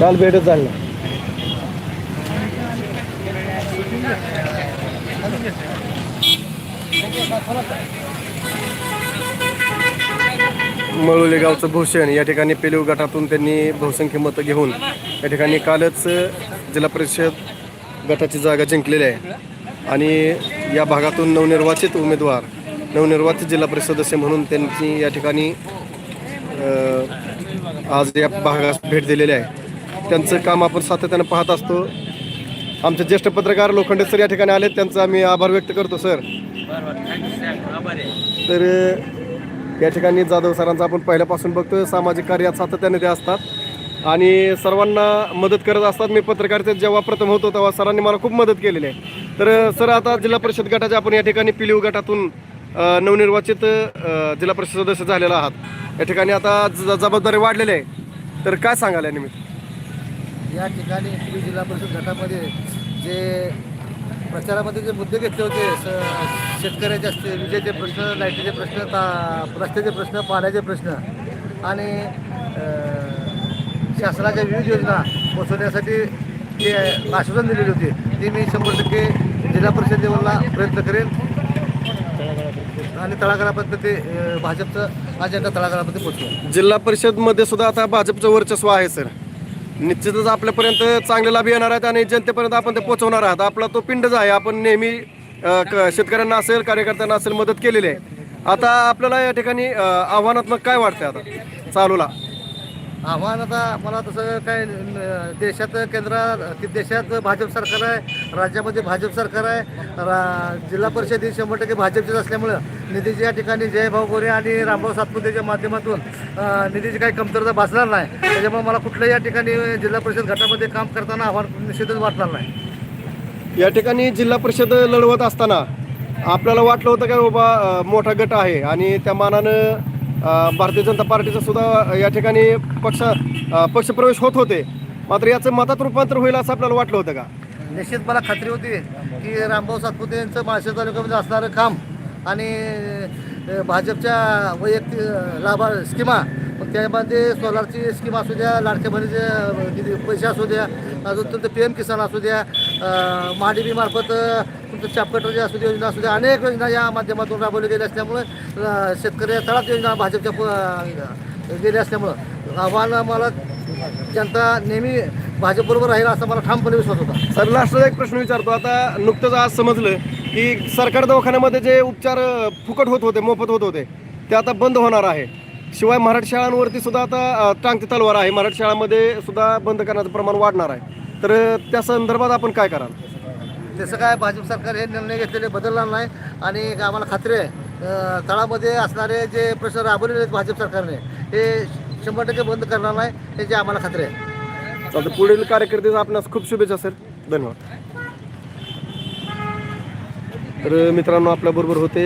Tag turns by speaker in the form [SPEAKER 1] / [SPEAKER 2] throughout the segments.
[SPEAKER 1] काल भेटत झालं मळुले गावचं भूषण या ठिकाणी पेलीव गटातून त्यांनी बहुसंख्य मतं घेऊन या ठिकाणी कालच जिल्हा परिषद गटाची जागा जिंकलेली आहे. आणि या भागातून नवनिर्वाचित उमेदवार नवनिर्वाचित जिल्हा परिषद सदस्य म्हणून त्यांनी या ठिकाणी आज या भागास भेट दिलेली आहे. त्यांचं काम आपण सातत्यानं पाहत असतो. आमचे ज्येष्ठ पत्रकार लोखंडे सर या ठिकाणी आले त्यांचा आम्ही आभार व्यक्त करतो सर. तर या ठिकाणी जाधव सरांचा आपण पहिल्यापासून बघतो सामाजिक कार्यात सातत्याने ते असतात. आणि सर्वांना मदत करत असतात. मी पत्रकारितेत जेव्हा प्रथम होतो तेव्हा सरांनी मला खूप मदत केलेली आहे. तर सर आता जिल्हा परिषद गटाचे आपण या ठिकाणी पिलीव गटातून नवनिर्वाचित जिल्हा परिषद सदस्य झालेला आहात. या ठिकाणी आता जबाबदारी वाढलेली आहे. तर काय सांगाल या निमित्त?
[SPEAKER 2] या ठिकाणी जिल्हा परिषद गटामध्ये जे प्रचारामध्ये जे मुद्दे घेतले होते स- शेतकऱ्याचे असतील विजेचे प्रश्न लाईटीचे प्रश्न ता रस्त्याचे प्रश्न पाण्याचे प्रश्न आणि शासनाच्या विविध योजना पोचवण्यासाठी जे आश्वासन दिलेली होती. ती मी शंभर टक्के जिल्हा परिषद लेवलला प्रयत्न करेन. आणि तळागाळापर्यंत ते भाजपचं अजेंडा तळागाळामध्ये पोचवेल.
[SPEAKER 1] जिल्हा परिषदमध्ये सुद्धा आता भाजपचं वर्चस्व आहे सर. निश्चितच आपल्यापर्यंत चांगले लाभ येणार आहेत आणि जनतेपर्यंत आपण ते पोहोचवणार आहात. आपला तो पिंडच आहे आपण नेहमी क- शेतकऱ्यांना असेल कार्यकर्त्यांना असेल मदत केलेली आहे. आता आपल्याला या ठिकाणी आव्हानात्मक काय वाटतंय आता? चालूला.
[SPEAKER 2] आव्हान आता मला तसं काय देशात केंद्र देशात भाजप सरकार आहे राज्यामध्ये भाजप सरकार आहे रा जिल्हा परिषद ही शंभर टक्के भाजपचेच असल्यामुळं निधीच्या या ठिकाणी जयभाऊ गोरे आणि रामभाऊ सातपुतेच्या माध्यमातून निधीची काही कमतरता भासणार नाही. त्याच्यामुळे मला कुठल्याही या ठिकाणी जिल्हा परिषद गटामध्ये काम करताना आव्हान निश्चितच वाटणार नाही.
[SPEAKER 1] या ठिकाणी जिल्हा परिषद लढवत असताना आपल्याला वाटलं होतं काय बाबा मोठा गट आहे आणि त्या मानानं भारतीय जनता पार्टीचा सुद्धा या ठिकाणी पक्ष पक्षप्रवेश होत होते. मात्र याचं मतात रूपांतर होईल असं आपल्याला वाटलं होतं का?
[SPEAKER 2] निश्चित मला खात्री होती की रामभाऊ सातपुते यांचं माळशे तालुक्यामध्ये असणारं काम आणि भाजपच्या वैयक्तिक लाभा स्कीमा मग त्यामध्ये सोलारची स्कीम असू द्या लाडक्या किती पैसे असू द्या अजून तुमचं पी एम किसान असू द्या अ, तुमचं मार्फत अ, तुमचं असू दे योजना असू दे अनेक योजना या माध्यमातून राबवल्या गेल्या असल्यामुळे शेतकरी तळात योजना भाजपच्या गेल्या असल्यामुळं. आव्हान मला जनता नेहमी भाजपबरोबर राहील असा मला ठामपणे विश्वास होता.
[SPEAKER 1] सर लास्टचा एक प्रश्न विचारतो. आता नुकतंच आज समजलं की सरकार दवाखान्यामध्ये जे उपचार फुकट होत होते मोफत होत होते ते आता बंद होणार आहे. शिवाय मराठी शाळांवरती सुद्धा आता टांगती तलवार आहे. मराठी शाळांमध्ये सुद्धा बंद करण्याचं प्रमाण वाढणार आहे. तर त्या संदर्भात आपण काय कराल?
[SPEAKER 2] तसं काय भाजप सरकार हे निर्णय घेतलेले बदलणार नाही आणि आम्हाला खात्री आहे तळामध्ये असणारे जे प्रश्न राबवलेले आहेत भाजप सरकारने हे शंभर टक्के बंद करणार नाही याची आम्हाला खात्री आहे.
[SPEAKER 1] चालतं पुढील कार्यकर्ते आपणास खूप शुभेच्छा सर. धन्यवाद. तर मित्रांनो आपल्याबरोबर होते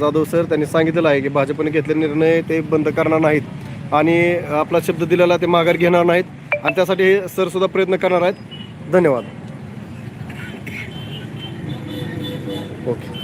[SPEAKER 1] जाधव सर. त्यांनी सांगितलेलं आहे की भाजपने घेतलेले निर्णय ते बंद करणार नाहीत आणि आपला शब्द दिलेला ते माघार घेणार नाहीत. आणि त्यासाठी हे सरसुद्धा प्रयत्न करणार आहेत. धन्यवाद. ओके.